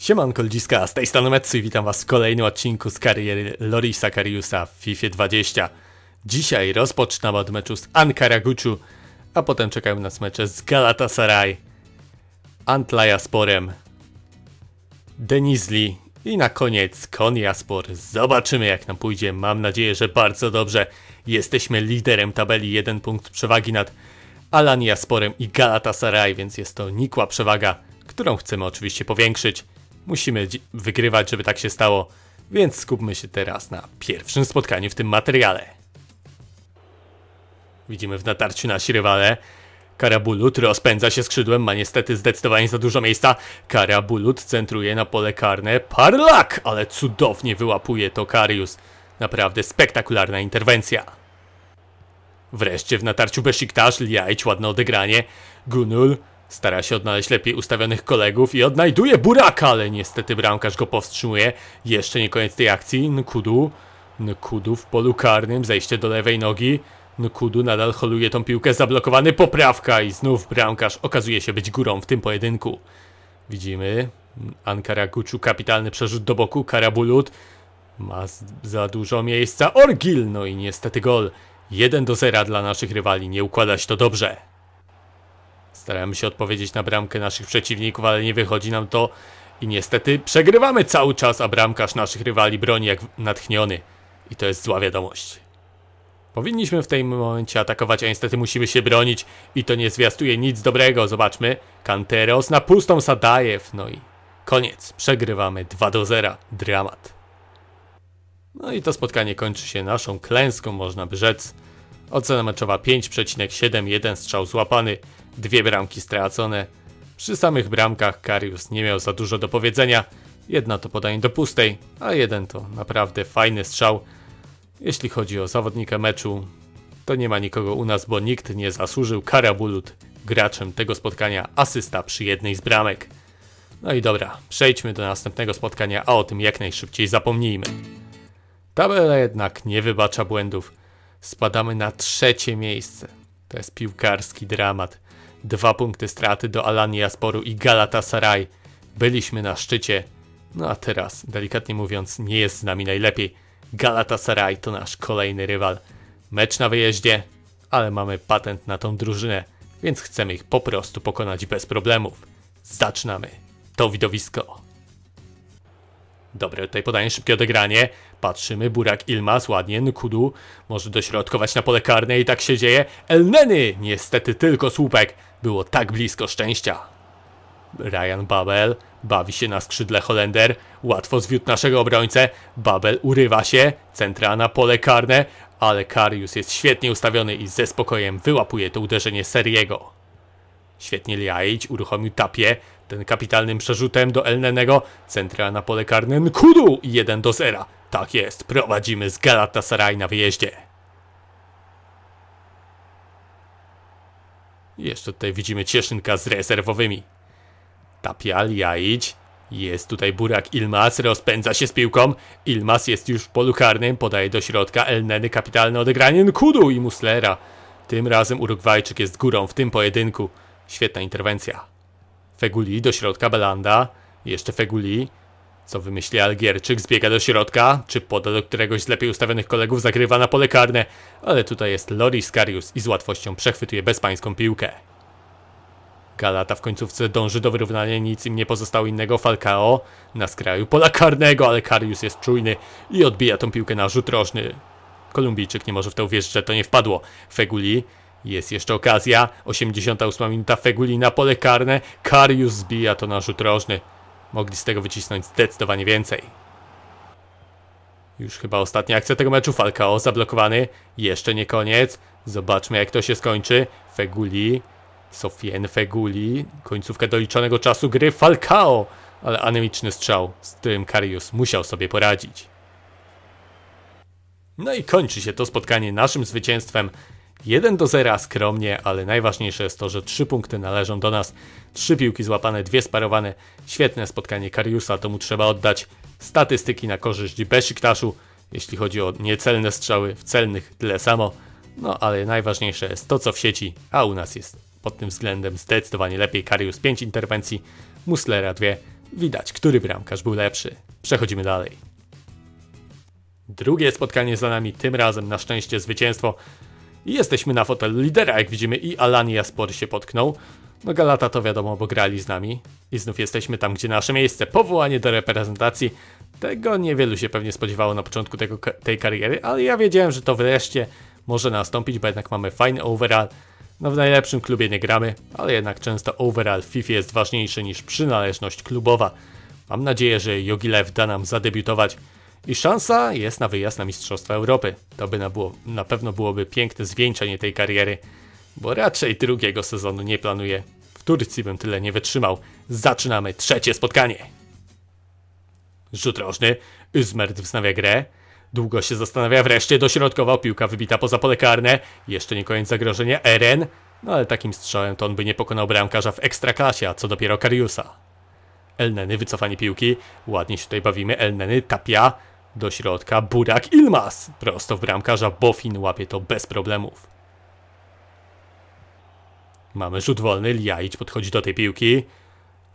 Siemanko ludziska, z tej strony Metsu i witam was w kolejnym odcinku z kariery Lorisa Kariusa w FIFA 20. Dzisiaj rozpoczynamy od meczu z Ankara Guczu, a potem czekają nas mecze z Galatasaray, Antlaja Sporem, Denizli i na koniec Konyaspor. Zobaczymy jak nam pójdzie, mam nadzieję, że bardzo dobrze. Jesteśmy liderem tabeli, jeden punkt przewagi nad Alania Sporem i Galatasaray, więc jest to nikła przewaga, którą chcemy oczywiście powiększyć. Musimy wygrywać, żeby tak się stało, więc skupmy się teraz na pierwszym spotkaniu w tym materiale. Widzimy w natarciu nasi rywale. Karabulut rozpędza się skrzydłem, ma niestety zdecydowanie za dużo miejsca. Karabulut centruje na pole karne. Parlak! Ale cudownie wyłapuje to Karius. Naprawdę spektakularna interwencja. Wreszcie w natarciu Besiktasz, Liajć, ładne odegranie. Gunul stara się odnaleźć lepiej ustawionych kolegów i odnajduje Buraka, ale niestety bramkarz go powstrzymuje. Jeszcze nie koniec tej akcji. Nkudu. Nkudu w polu karnym, zejście do lewej nogi. Nkudu nadal holuje tą piłkę, zablokowany poprawka i znów bramkarz okazuje się być górą w tym pojedynku. Widzimy Ankara Guczu, kapitalny przerzut do boku, Karabulut ma za dużo miejsca, Orgil, no i niestety gol. 1 do 0 dla naszych rywali, nie układa się to dobrze. Staramy się odpowiedzieć na bramkę naszych przeciwników, ale nie wychodzi nam to i niestety przegrywamy cały czas, a bramkarz naszych rywali broni jak natchniony. I to jest zła wiadomość. Powinniśmy w tym momencie atakować, a niestety musimy się bronić i to nie zwiastuje nic dobrego. Zobaczmy, Kanteros na pustą Sadajew, no i koniec. Przegrywamy 2 do 0. Dramat. No i to spotkanie kończy się naszą klęską, można by rzec. Ocena meczowa 5,71 strzał złapany, dwie bramki stracone. Przy samych bramkach Karius nie miał za dużo do powiedzenia. Jedna to podanie do pustej, a jeden to naprawdę fajny strzał. Jeśli chodzi o zawodnika meczu, to nie ma nikogo u nas, bo nikt nie zasłużył. Karabulut graczem tego spotkania, asysta przy jednej z bramek. No i dobra, przejdźmy do następnego spotkania, a o tym jak najszybciej zapomnijmy. Tabela jednak nie wybacza błędów. Spadamy na trzecie miejsce. To jest piłkarski dramat. Dwa punkty straty do Alania Sporu i Galatasaray. Byliśmy na szczycie. No a teraz, delikatnie mówiąc, nie jest z nami najlepiej. Galatasaray to nasz kolejny rywal. Mecz na wyjeździe, ale mamy patent na tą drużynę, więc chcemy ich po prostu pokonać bez problemów. Zaczynamy. To widowisko. Dobre tutaj podanie, szybkie odegranie. Patrzymy, Burak Ilmaz, ładnie, Nkudu może dośrodkować na pole karne i tak się dzieje. Elneny, niestety tylko słupek. Było tak blisko szczęścia. Ryan Babel bawi się na skrzydle Holender. Łatwo zwiódł naszego obrońcę. Babel urywa się, centra na pole karne, ale Karius jest świetnie ustawiony i ze spokojem wyłapuje to uderzenie Seriego. Świetnie Liaić uruchomił tapie, ten kapitalnym przerzutem do Elnenego, centra na pole karne Nkudu i 1 do 0. Tak jest, prowadzimy z Galatasaray na wyjeździe. Jeszcze tutaj widzimy Cieszynka z rezerwowymi. Tapia, Liaić, jest tutaj Burak Ilmaz, rozpędza się z piłką. Ilmaz jest już w polu karnym, podaje do środka Elneny, kapitalne odegranie Nkudu i Muslera. Tym razem Urugwajczyk jest górą w tym pojedynku. Świetna interwencja. Feguli do środka Belanda. Jeszcze Feguli. Co wymyśli Algierczyk? Zbiega do środka. Czy poda do któregoś z lepiej ustawionych kolegów? Zagrywa na pole karne. Ale tutaj jest Loris Karius i z łatwością przechwytuje bezpańską piłkę. Galata w końcówce dąży do wyrównania, nic im nie pozostało innego. Falcao na skraju pola karnego, ale Karius jest czujny i odbija tą piłkę na rzut rożny. Kolumbijczyk nie może w to uwierzyć, że to nie wpadło. Feguli, jest jeszcze okazja. 88 minuta Feguli na pole karne. Karius zbija to na rzut rożny. Mogli z tego wycisnąć zdecydowanie więcej. Już chyba ostatnia akcja tego meczu. Falcao zablokowany. Jeszcze nie koniec. Zobaczmy jak to się skończy. Feguli. Sofien Feguli. Końcówkę doliczonego czasu gry. Falcao. Ale anemiczny strzał, z którym Karius musiał sobie poradzić. No i kończy się to spotkanie naszym zwycięstwem. 1 do 0 skromnie, ale najważniejsze jest to, że 3 punkty należą do nas. 3 piłki złapane, dwie sparowane. Świetne spotkanie Kariusa, to mu trzeba oddać. Statystyki na korzyść Besiktaszu, jeśli chodzi o niecelne strzały, w celnych tyle samo. No ale najważniejsze jest to, co w sieci, a u nas jest pod tym względem zdecydowanie lepiej. Karius 5 interwencji, Muslera 2, Widać, który bramkarz był lepszy. Przechodzimy dalej. Drugie spotkanie za nami, tym razem na szczęście zwycięstwo. I jesteśmy na fotelu lidera, jak widzimy, i Alania Spor się potknął. No Galata to wiadomo, bo grali z nami. I znów jesteśmy tam, gdzie nasze miejsce. Powołanie do reprezentacji. Tego niewielu się pewnie spodziewało na początku tego, tej kariery, ale ja wiedziałem, że to wreszcie może nastąpić, bo jednak mamy fajny overall. No w najlepszym klubie nie gramy, ale jednak często overall w FIFA jest ważniejszy niż przynależność klubowa. Mam nadzieję, że Jogilev da nam zadebiutować i szansa jest na wyjazd na Mistrzostwa Europy. To by na, było, na pewno byłoby piękne zwieńczenie tej kariery, bo raczej drugiego sezonu nie planuję. W Turcji bym tyle nie wytrzymał. Zaczynamy trzecie spotkanie. Rzut rożny. Üzmert wznawia grę. Długo się zastanawia, wreszcie dośrodkował, piłka wybita poza pole karne. Jeszcze nie koniec zagrożenia, Eren. No ale takim strzałem to on by nie pokonał bramkarza w ekstraklasie, a co dopiero Kariusa. Elneny, wycofanie piłki. Ładnie się tutaj bawimy. Elneny, tapia. Do środka, Burak, Ilmas. Prosto w bramkarza, Bofin łapie to bez problemów. Mamy rzut wolny, Liaić podchodzi do tej piłki.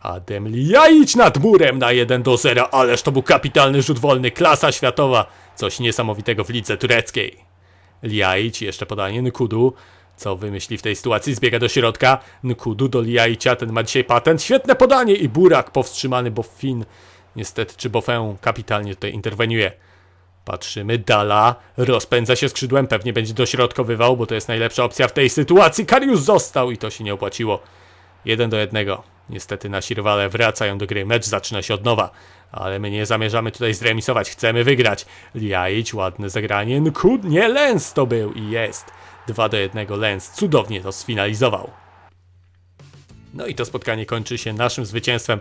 Adem Liaić nad murem na 1 do 0, ależ to był kapitalny rzut wolny, klasa światowa. Coś niesamowitego w lidze tureckiej. Liaić, jeszcze podanie Nkudu. Co wymyśli w tej sytuacji? Zbiega do środka. Nkudu do Liaicia, ten ma dzisiaj patent. Świetne podanie i Burak powstrzymany, bo Fin niestety, czy Bofę kapitalnie tutaj interweniuje. Patrzymy, Dala rozpędza się skrzydłem, pewnie będzie dośrodkowywał, bo to jest najlepsza opcja w tej sytuacji. Karius został i to się nie opłaciło. Jeden do jednego. Niestety nasi rywale wracają do gry, mecz zaczyna się od nowa. Ale my nie zamierzamy tutaj zremisować, chcemy wygrać. Liaić, ładne zagranie, Nkud, nie, Lens to był i jest. 2 do 1 Lens cudownie to sfinalizował. No i to spotkanie kończy się naszym zwycięstwem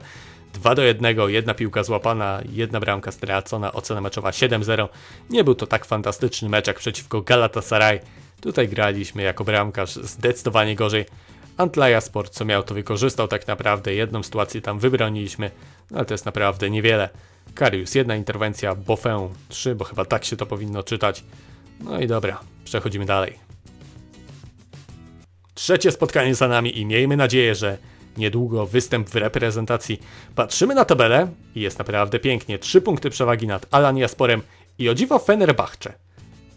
2 do 1, jedna piłka złapana, jedna bramka stracona, ocena meczowa 7-0. Nie był to tak fantastyczny mecz jak przeciwko Galatasaray. Tutaj graliśmy jako bramkarz zdecydowanie gorzej. Antlaja Sport, co miał, to wykorzystał tak naprawdę. Jedną sytuację tam wybroniliśmy, no ale to jest naprawdę niewiele. Karius, jedna interwencja, Bofę 3, bo chyba tak się to powinno czytać. No i dobra, przechodzimy dalej. Trzecie spotkanie za nami i miejmy nadzieję, że niedługo występ w reprezentacji. Patrzymy na tabelę i jest naprawdę pięknie. Trzy punkty przewagi nad Alanya Sporem i o dziwo Fenerbahce.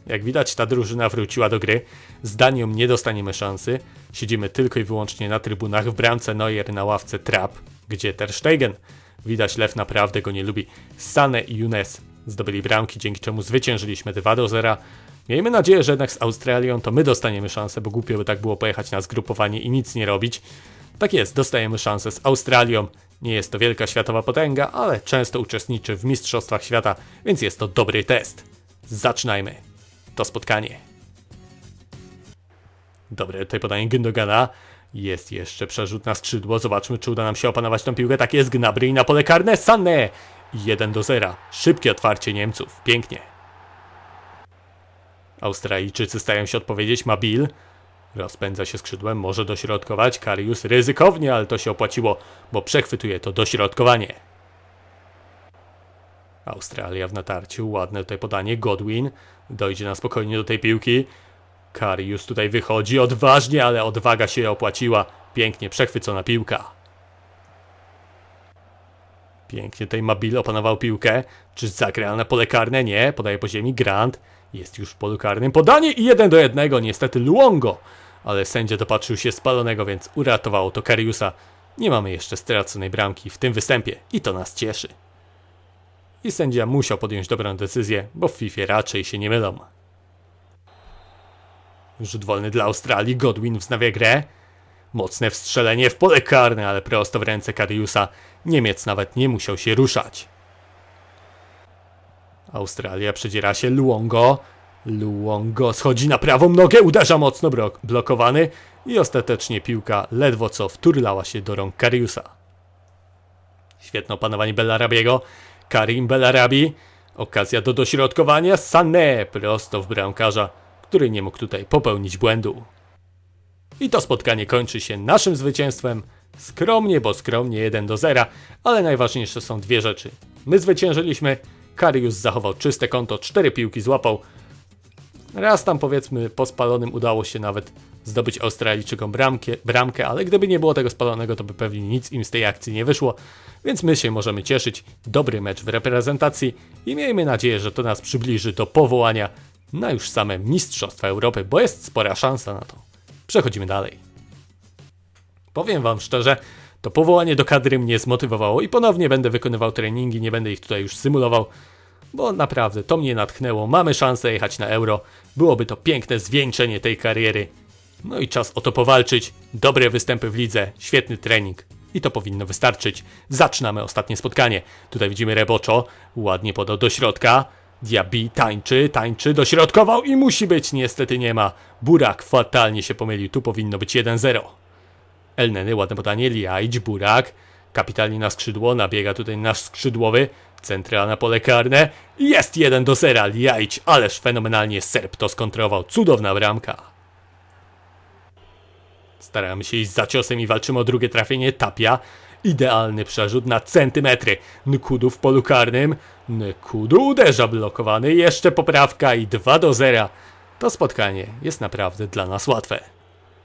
Jak widać ta drużyna wróciła do gry. Z Danią nie dostaniemy szansy. Siedzimy tylko i wyłącznie na trybunach w bramce Neuer na ławce Trap, gdzie Ter Stegen. Widać Lew naprawdę go nie lubi. Sane i Younes zdobyli bramki, dzięki czemu zwyciężyliśmy 2 do 0. Miejmy nadzieję, że jednak z Australią to my dostaniemy szansę, bo głupio by tak było pojechać na zgrupowanie i nic nie robić. Tak jest, dostajemy szansę z Australią. Nie jest to wielka światowa potęga, ale często uczestniczy w Mistrzostwach Świata, więc jest to dobry test. Zaczynajmy to spotkanie. Dobre, tutaj podanie Gündogana. Jest jeszcze przerzut na skrzydło. Zobaczmy, czy uda nam się opanować tą piłkę. Tak jest, Gnabry na pole karne. Sané! 1 do 0. Szybkie otwarcie Niemców. Pięknie. Australijczycy stają się odpowiedzieć. Mabil. Rozpędza się skrzydłem, może dośrodkować. Karius ryzykownie, ale to się opłaciło, bo przechwytuje to dośrodkowanie. Australia w natarciu, ładne tutaj podanie. Godwin dojdzie na spokojnie do tej piłki. Karius tutaj wychodzi odważnie, ale odwaga się opłaciła. Pięknie przechwycona piłka. Pięknie tutaj Mabil opanował piłkę. Czy zagra na pole karne? Nie. Podaje po ziemi. Grant jest już w polu karnym. Podanie i jeden do jednego. Niestety Luongo. Ale sędzia dopatrzył się spalonego, więc uratowało to Kariusa. Nie mamy jeszcze straconej bramki w tym występie i to nas cieszy. I sędzia musiał podjąć dobrą decyzję, bo w FIFA raczej się nie mylą. Rzut wolny dla Australii, Godwin wznawia grę. Mocne wstrzelenie w pole karne, ale prosto w ręce Kariusa. Niemiec nawet nie musiał się ruszać. Australia przedziera się Luongo. Luongo schodzi na prawą nogę, uderza mocno, blokowany i ostatecznie piłka ledwo co wturlała się do rąk Kariusa. Świetne opanowanie Bellarabiego. Karim Bellarabi. Okazja do dośrodkowania. Sané prosto w bramkarza, który nie mógł tutaj popełnić błędu. I to spotkanie kończy się naszym zwycięstwem. Skromnie, bo skromnie 1 do 0, ale najważniejsze są dwie rzeczy. My zwyciężyliśmy, Karius zachował czyste konto, cztery piłki złapał. Raz tam powiedzmy po spalonym udało się nawet zdobyć Australijczykom bramkę, bramkę, ale gdyby nie było tego spalonego, to by pewnie nic im z tej akcji nie wyszło. Więc my się możemy cieszyć. Dobry mecz w reprezentacji i miejmy nadzieję, że to nas przybliży do powołania na już same Mistrzostwa Europy, bo jest spora szansa na to. Przechodzimy dalej. Powiem wam szczerze, to powołanie do kadry mnie zmotywowało i ponownie będę wykonywał treningi, nie będę ich tutaj już symulował, bo naprawdę to mnie natchnęło. Mamy szansę jechać na euro, byłoby to piękne zwieńczenie tej kariery. No i czas o to powalczyć. Dobre występy w lidze, świetny trening. I to powinno wystarczyć. Zaczynamy ostatnie spotkanie. Tutaj widzimy Reboczo, ładnie podał do środka. Diaby tańczy, tańczy, dośrodkował i musi być, niestety nie ma. Burak fatalnie się pomylił, tu powinno być 1-0. Elneny, ładne podanie, Liajć, Burak. Kapitalnie na skrzydło, nabiega tutaj nasz skrzydłowy. Centralne pole karne. Jest 1 do 0, Liajć, ależ fenomenalnie Serb to skontrował. Cudowna bramka. Staramy się iść za ciosem i walczymy o drugie trafienie Tapia. Idealny przerzut na centymetry. Nkudu w polu karnym. Nkudu uderza blokowany. Jeszcze poprawka i 2 do 0. To spotkanie jest naprawdę dla nas łatwe.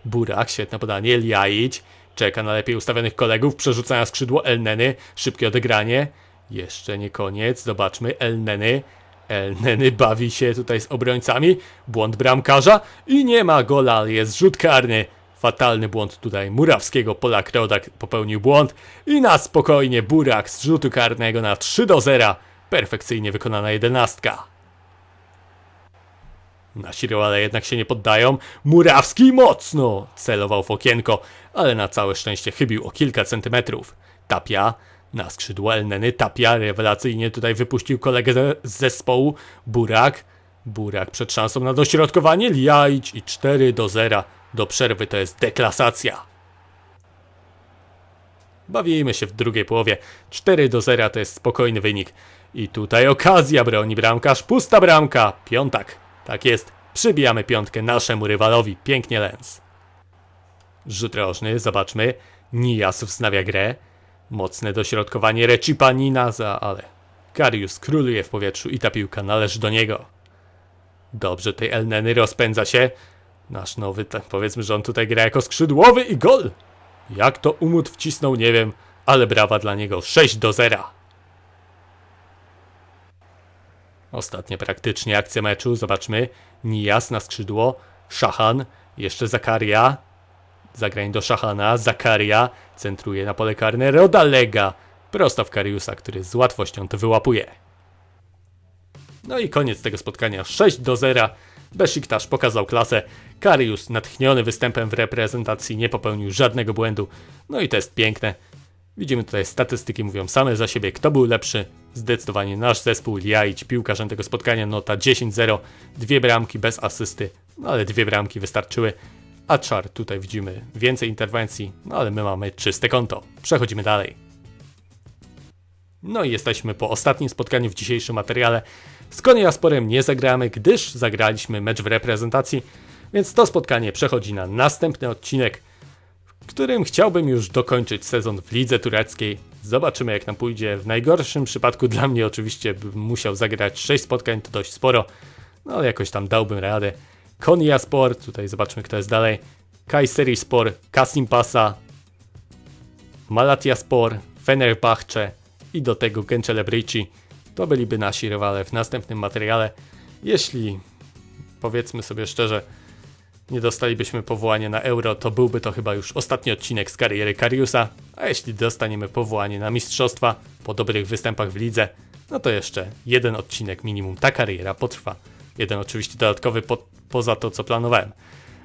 Burak, świetne podanie. Liaić czeka na lepiej ustawionych kolegów. Przerzucania skrzydło Elneny. Szybkie odegranie. Jeszcze nie koniec. Zobaczmy. Elneny. Elneny bawi się tutaj z obrońcami. Błąd bramkarza. I nie ma gola, ale jest rzut karny. Fatalny błąd tutaj Murawskiego. Polak Rodak popełnił błąd. I na spokojnie Burak z rzutu karnego na 3 do 0. Perfekcyjnie wykonana jedenastka. Nasi rywale jednak się nie poddają. Murawski mocno celował w okienko, ale na całe szczęście chybił o kilka centymetrów. Tapia na skrzydło Elneny. Tapia rewelacyjnie tutaj wypuścił kolegę z zespołu. Burak. Burak przed szansą na dośrodkowanie. Liajć i 4 do 0. Do przerwy to jest deklasacja. Bawimy się w drugiej połowie. 4 do 0 to jest spokojny wynik. I tutaj okazja broni bramkarz. Pusta bramka. Piątak. Tak jest. Przybijamy piątkę naszemu rywalowi. Pięknie Lens. Rzut rożny, zobaczmy. Nijas wznawia grę. Mocne dośrodkowanie Recipa Ninaza, ale Karius króluje w powietrzu i ta piłka należy do niego. Dobrze, tej Elneny rozpędza się. Nasz nowy, tak powiedzmy, że on tutaj gra jako skrzydłowy i gol. Jak to Umut wcisnął, nie wiem, ale brawa dla niego 6 do 0. Ostatnia praktycznie akcja meczu, zobaczmy. Nijas na skrzydło, Szachan, jeszcze Zakaria. Zagrań do Szachana, Zakaria centruje na pole karne, Rodalega prosto w Kariusa, który z łatwością to wyłapuje. No i koniec tego spotkania 6 do 0. Besiktasz pokazał klasę. Karius natchniony występem w reprezentacji nie popełnił żadnego błędu. No i to jest piękne. Widzimy tutaj statystyki mówią same za siebie, kto był lepszy. Zdecydowanie nasz zespół Liaić, piłkarzem tego spotkania, nota 10-0, dwie bramki bez asysty, no ale dwie bramki wystarczyły. A Czar, tutaj widzimy więcej interwencji, no ale my mamy czyste konto. Przechodzimy dalej. No i jesteśmy po ostatnim spotkaniu w dzisiejszym materiale. Z Koniasporem nie zagramy, gdyż zagraliśmy mecz w reprezentacji, więc to spotkanie przechodzi na następny odcinek, którym chciałbym już dokończyć sezon w lidze tureckiej. Zobaczymy jak nam pójdzie. W najgorszym przypadku dla mnie oczywiście bym musiał zagrać 6 spotkań, to dość sporo, no ale jakoś tam dałbym radę. Konya Sport, tutaj zobaczmy kto jest dalej. Kayseri Sport, Kasim Pasa, Malatya Spor, Fenerbahce i do tego Gençelebrici. To byliby nasi rywale w następnym materiale. Jeśli, powiedzmy sobie szczerze, nie dostalibyśmy powołania na Euro, to byłby to chyba już ostatni odcinek z kariery Kariusa, a jeśli dostaniemy powołanie na Mistrzostwa po dobrych występach w lidze, no to jeszcze jeden odcinek minimum ta kariera potrwa. Jeden oczywiście dodatkowy po, poza to, co planowałem.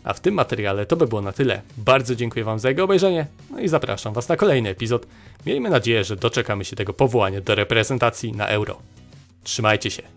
A w tym materiale to by było na tyle. Bardzo dziękuję Wam za jego obejrzenie, no i zapraszam Was na kolejny epizod. Miejmy nadzieję, że doczekamy się tego powołania do reprezentacji na Euro. Trzymajcie się.